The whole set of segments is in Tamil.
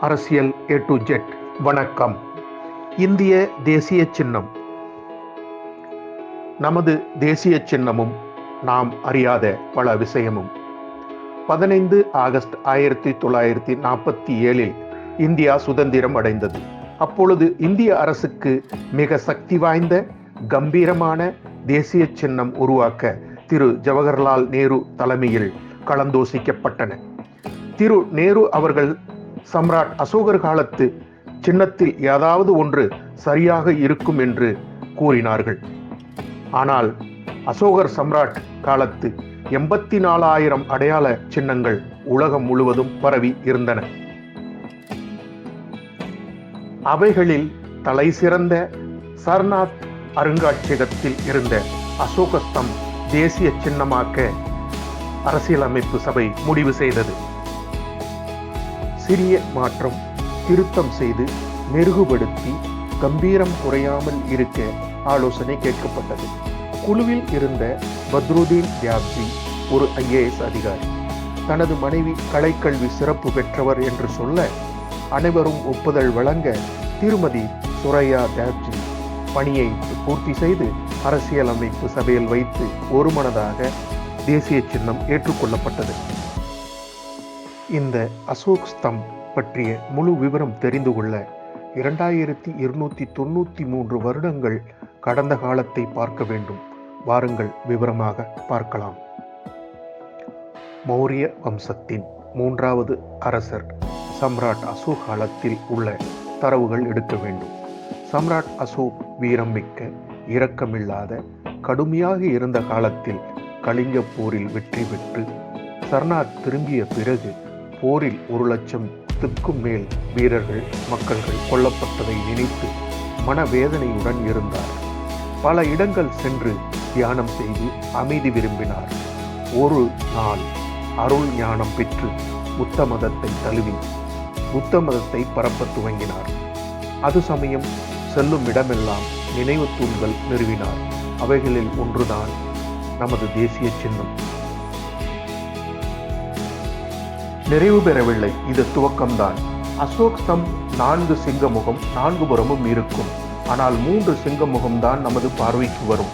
அரசியல் ஏ டு ஜெட் வணக்கம். இந்திய தேசிய சின்னம். நமது தேசிய சின்னமும் நாம் அறியாத பல விஷயமும். பதினைந்து ஆகஸ்ட் ஆயிரத்தி தொள்ளாயிரத்தி நாற்பத்தி ஏழில் இந்தியா சுதந்திரம் அடைந்தது. அப்பொழுது இந்திய அரசுக்கு மிக சக்தி வாய்ந்த கம்பீரமான தேசிய சின்னம் உருவாக்க திரு ஜவஹர்லால் நேரு தலைமையில் கலந்தோசிக்கப்பட்டன. திரு நேரு அவர்கள் சம்ராட் அசோகர் காலத்து சின்னத்தில் ஏதாவது ஒன்று சரியாக இருக்கும் என்று கூறினார்கள். ஆனால் அசோகர் சம்ராட் காலத்து எண்பத்தி நாலாயிரம் அடையாள சின்னங்கள் உலகம் முழுவதும் பரவி இருந்தன. அவைகளில் தலை சிறந்த சர்நாத் அருங்காட்சியகத்தில் இருந்த அசோகஸ்தம் தேசிய சின்னமாக்க அரசியலமைப்பு சபை முடிவு செய்தது. சிறிய மாற்றம் திருத்தம் செய்து மெருகுபடுத்தி கம்பீரம் குறையாமல் இருக்க ஆலோசனை கேட்கப்பட்டது. குழுவில் இருந்த பத்ருதீன் தியாப்ஜி ஒரு ஐஏஎஸ் அதிகாரி. தனது மனைவி கலைக்கல்வி சிறப்பு பெற்றவர் என்று சொல்ல அனைவரும் ஒப்புதல் வழங்க திருமதி சுரையா தேவ்ஜி பணியை பூர்த்தி செய்து அரசியலமைப்பு சபையில் வைத்து ஒருமனதாக தேசிய சின்னம் ஏற்றுக்கொள்ளப்பட்டது. இந்த அசோக் ஸ்தம் பற்றிய முழு விவரம் தெரிந்து கொள்ள இரண்டாயிரத்தி இருநூத்தி தொண்ணூத்தி மூன்று வருடங்கள் கடந்த காலத்தை பார்க்க வேண்டும். வாருங்கள் விவரமாக பார்க்கலாம். மௌரிய வம்சத்தின் மூன்றாவது அரசர் சம்ராட் அசோக் காலத்தில் உள்ள தரவுகள் எடுக்க வேண்டும். சம்ராட் அசோக் வீரம் மிக்க இரக்கமில்லாத கடுமையாக இருந்த காலத்தில் கலிங்க போரில் வெற்றி பெற்று சர்நாத் திரும்பிய பிறகு போரில் ஒரு லட்சத்துக்கும் மேல் வீரர்கள் மக்கள்கள் கொல்லப்பட்டதை நினைத்து மனவேதனையுடன் இருந்தார். பல இடங்கள் சென்று தியானம் செய்து அமைதி விரும்பினார். ஒரு நாள் அருள் ஞானம் பெற்று புத்த மதத்தை தழுவி புத்த மதத்தை பரப்ப துவங்கினார். அது சமயம் செல்லும் இடமெல்லாம் நினைவு தூண்கள் நிறுவினார். அவைகளில் ஒன்றுதான் நமது தேசிய சின்னம். நிறைவு பெறவில்லை. இது துவக்கம்தான். அசோக் ஸ்தம் நான்கு சிங்கமுகம் நான்கு புறமும் இருக்கும். ஆனால் மூன்று சிங்கமுகம் தான் நமது பார்வைக்கு வரும்.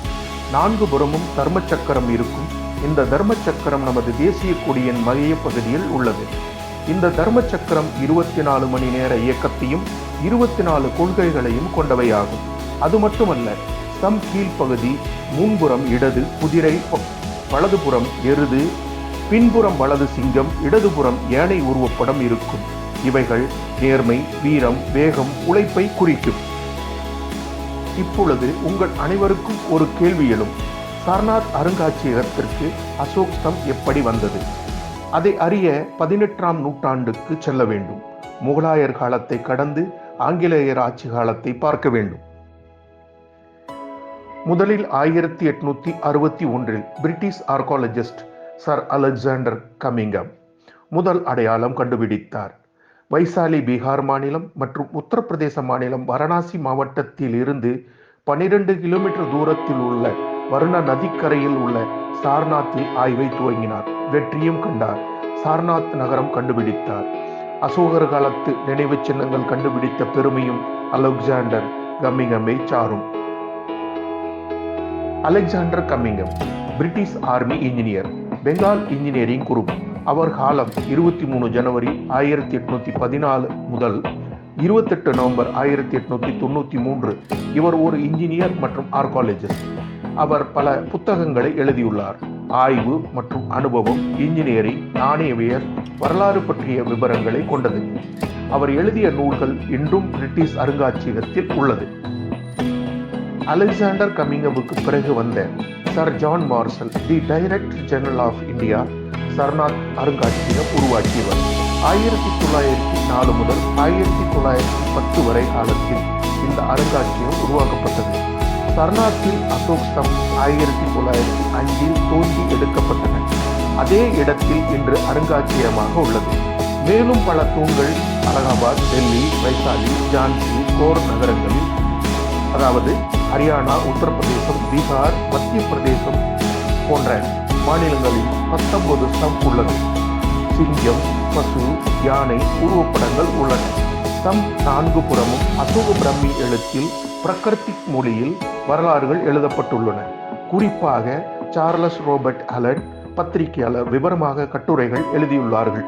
நான்கு புறமும் தர்ம சக்கரம் இருக்கும். இந்த தர்ம சக்கரம் நமது தேசிய கொடியின் மைய பகுதியில் உள்ளது. இந்த தர்ம சக்கரம் இருபத்தி நாலு மணி நேர இயக்கத்தையும் இருபத்தி நாலு கொள்கைகளையும் கொண்டவையாகும். அது மட்டுமல்ல ஸ்தம் கீழ்ப்பகுதி முன்புறம் இடது குதிரை வலதுபுறம் எருது பின்புறம் வலது சிங்கம் இடதுபுறம் ஏழை உருவப்படம் இருக்கும். இவைகள் நேர்மை வீரம் வேகம் உழைப்பை குறிக்கும். இப்பொழுது உங்கள் அனைவருக்கும் ஒரு கேள்வி எழும். சார்நாத் அருங்காட்சியகத்திற்கு அசோக் ஸ்தம் எப்படி வந்தது? அதை அறிய பதினெட்டாம் நூற்றாண்டுக்கு செல்ல வேண்டும். முகலாயர் காலத்தை கடந்து ஆங்கிலேயர் ஆட்சி காலத்தை பார்க்க வேண்டும். முதலில் ஆயிரத்தி எட்நூத்தி அறுபத்தி ஒன்றில் British archaeologist sir Alexander Cunningham முதல் அடையாளம் கண்டுபிடித்தார். வைசாலி பீகார் மாநிலம் மற்றும் உத்தரப்பிரதேச மாநிலம் வாரணாசி மாவட்டத்தில் இருந்து பனிரெண்டு கிலோமீட்டர் தூரத்தில் உள்ள வருண நதிக்கரையில் உள்ள சார்நாத்தில் ஆய்வை துவங்கினார். வெற்றியும் கண்டார். சார்நாத் நகரம் கண்டுபிடித்தார். அசோகர் காலத்து நினைவு சின்னங்கள் கண்டுபிடித்த பெருமையும் அலெக்சாண்டர் கம்மிங்கமை சாரும். Alexander Cunningham British army engineer. Bengal engineering group. அவர் காலம் இருபத்தி மூணு ஜனவரி ஆயிரத்தி எட்நூத்தி பதினாலு முதல் இருபத்தெட்டு நவம்பர் ஆயிரத்தி எட்நூத்தி தொண்ணூத்தி மூன்று. இவர் ஒரு இன்ஜினியர் மற்றும் ஆர்காலஜிஸ்ட். அவர் பல புத்தகங்களை எழுதியுள்ளார். ஆய்வு மற்றும் அனுபவம் இன்ஜினியரிங் நாணயவியல் வரலாறு பற்றிய விவரங்களை கொண்டது. அவர் எழுதிய நூல்கள் இன்றும் பிரிட்டிஷ் அருங்காட்சியகத்தில் உள்ளது. அலெக்சாண்டர் கமிங்கவுக்கு பிறகு வந்த sir John Marshall the director general of India Sarnath அருங்காட்சியகம் உருவாக்கியவர் ஆயிரத்தி தொள்ளாயிரத்தி நாலு முதல் ஆயிரத்தி தொள்ளாயிரத்தி பத்து வரை காலத்தில் இந்த அருங்காட்சியகம் உருவாக்கப்பட்டது. சர்நாத்தில் அசோக் ஸ்தம் ஆயிரத்தி தொள்ளாயிரத்தி அஞ்சில் தோண்டி எடுக்கப்பட்டன. அதே இடத்தில் இன்று அருங்காட்சியகமாக உள்ளது. மேலும் பல தூண்கள் அலகாபாத் டெல்லி வைசாலி ஜான்சி கோர் நகரங்களில் அதாவது ஹரியானா உத்தரப்பிரதேசம் பீகார் மத்திய பிரதேசம் போன்ற மாநிலங்களில் பத்தொன்பது ஸ்டம்ப் உள்ளது. சிங்கம் பசு யானை உருவப்படங்கள் உள்ளன. தம் நான்கு புறமும் அசோக பிரம்மி எழுத்தில் பிரகிருதிக் மொழியில் வரலாறுகள் எழுதப்பட்டுள்ளன. குறிப்பாக சார்லஸ் ரோபர்ட் அலன் பத்திரிகையாளர் விவரமாக கட்டுரைகள் எழுதியுள்ளார்கள்.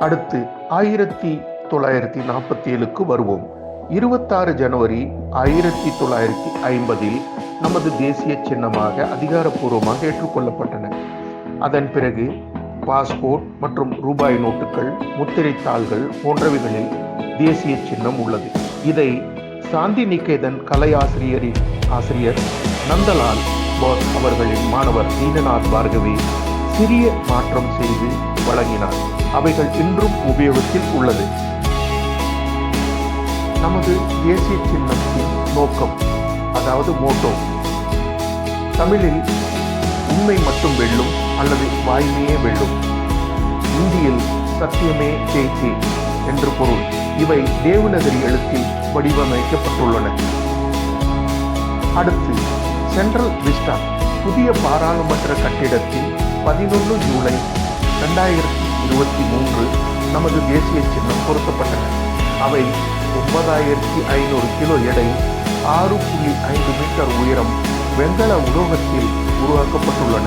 அடுத்து ஆயிரத்தி தொள்ளாயிரத்தி நாற்பத்தி ஏழுக்கு வருவோம். இருபத்தாறு ஜனவரி ஆயிரத்தி தொள்ளாயிரத்தி ஐம்பதில் நமது தேசிய சின்னமாக அதிகாரப்பூர்வமாக ஏற்றுக்கொள்ளப்பட்டன. அதன் பிறகு பாஸ்போர்ட் மற்றும் ரூபாய் நோட்டுகள் முத்திரைத்தாள்கள் போன்றவைகளில் தேசிய சின்னம் உள்ளது. இதை சாந்தி நிகேதன் கலை ஆசிரியரின் ஆசிரியர் நந்தலால் போஸ் அவர்களின் மாணவர் தீனநாத் பார்கவி சிறிய மாற்றம் செய்து வழங்கினார். அவைகள் இன்றும் உபயோகத்தில் உள்ளது. நமது தேசிய சின்னத்தின் நோக்கம் அதாவது மோட்டோ. தமிழில் உண்மை மட்டும் வெல்லும் அல்லது வாய்மையே வெல்லும். இந்தியில் சத்தியமே ஜெயிச்சி என்று பொருள். இவை தேவநகரி எழுத்தில் வடிவமைக்கப்பட்டுள்ளன. அடுத்து சென்ட்ரல் விஸ்டா புதிய பாராளுமன்ற கட்டிடத்தில் பதினொன்று ஜூலை ரெண்டாயிரத்தி இருபத்தி மூன்று நமது தேசிய சின்னம் பொருத்தப்பட்டன. அவை ஒன்பதாயிரத்தி ஐநூறு கிலோ எடை ஆறு புள்ளி ஐந்து மீட்டர் உயரம் வெண்கல உலோகத்தில் உருவாக்கப்பட்டுள்ளன.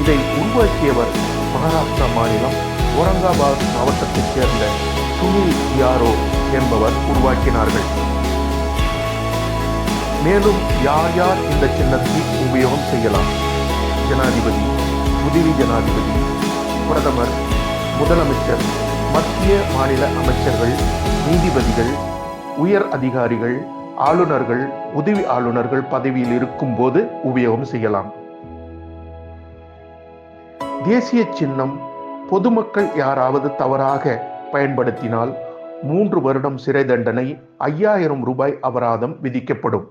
இதை உருவாக்கியவர் மகாராஷ்டிரா மாநிலம் ஒரங்காபாத் மாவட்டத்தைச் சேர்ந்த சுனில் யாரோ என்பவர் உருவாக்கினார்கள். மேலும் யார் யார் இந்த சின்னத்தை உபயோகம் செய்யலாம்? ஜனாதிபதி உதவி ஜனாதிபதி பிரதமர் முதலமைச்சர் மத்திய மாநில அமைச்சர்கள் நீதிபதிகள் உயர் அதிகாரிகள் ஆளுநர்கள் உதவி ஆளுநர்கள் பதவியில் இருக்கும்போது உபயோகம் செய்யலாம். தேசிய சின்னம் பொதுமக்கள் யாராவது தவறாக பயன்படுத்தினால் மூன்று வருடம் சிறை தண்டனை ஐயாயிரம் ரூபாய் அபராதம் விதிக்கப்படும்.